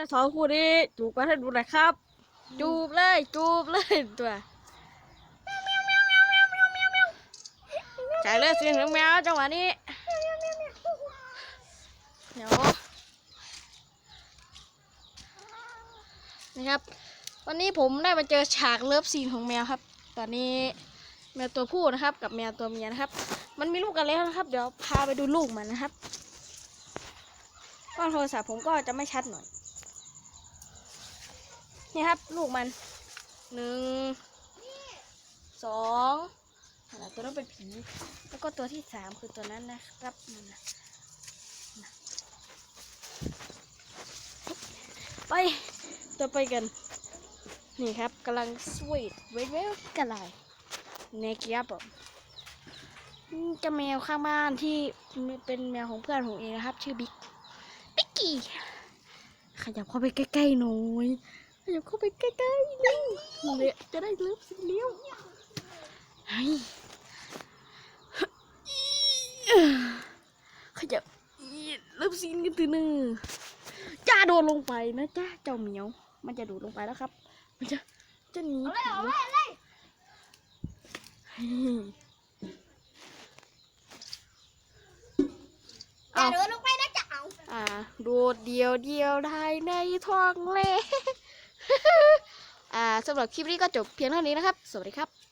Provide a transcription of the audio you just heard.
จะสองคู่นี้จูบกันให้ดูหน่อยครับ จูบเลย จูบเลยตัวจ่เลยเสียงของแมวจังหวะนี้เดี๋ยวนะครับ วันนี้ผมได้มาเจอฉากเลิฟซีนของแมวครับ ตอนนี้แมวตัวผู้นะครับ กับแมวตัวเมียนะครับ มันมีลูกกันแล้วนะครับ เดี๋ยวพาไปดูลูกมันนะครับกล้องโทรศัพท์ผมก็จะไม่ชัดหน่อย นี่ครับ ลูกมันหนึ่งสองอะไรตัวนั้นเป็นผี แล้วก็ตัวที่สามคือตัวนั้นนะครับนั่นนะนะไปตัวไปกัน นี่ครับกำลังสวีทเวทเวลกันเลยเนกี้ครับผมอืมเจะแมวข้างบ้านที่เป็นแมวของเพื่อนผมเองนะครับ ชื่อบิ๊ก บิ๊กกี้ ขยับเข้าไปใกล้ๆหน่อยข ยับเข้าไปใกล้ๆนี่เนี่ยจะได้เลิฟสิเลี้ยวเฮ้ยขยับเลิฟซีนกันทีหนึ่งจ้าโดนลงไปนะจ้าเจ้าเหมียว มันจะดูดลงไปแล้วครับ มันจะจะหนีผีเฮ้ยอย่าเอาเดินลงไปนะจะเอาอ่าโดดเดียวเดียวได้ในท้องเล อ่าสำหรับคลิปนี้ก็จบเพียงเท่านี้นะครับ สวัสดีครับ